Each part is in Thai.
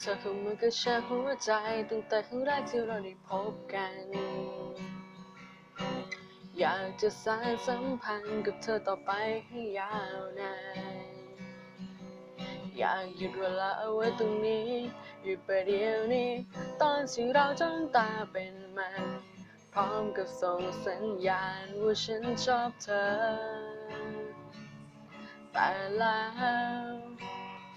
เธอคือมือกับฉันหัวใจตั้งแต่ครั้งแรกที่เราได้พบกัน อยากจะสานสัมพันธ์กับเธอต่อไปให้ยาวนานอยากหยุดเวลาเอาไว้ตรงนี้หยุดไปเดียวนี้ ตอนที่เราจ้องตาเป็นมัน พร้อมกับส่งสัญญาณว่าฉันชอบเธอ แต่แล้ว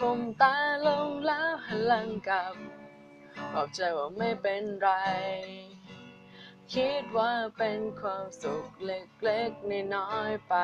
คมตาลงแล้วหันหลังกลับบอกใจว่าไม่เป็นไร คิดว่าเป็นความสุขเล็กๆน้อยๆไป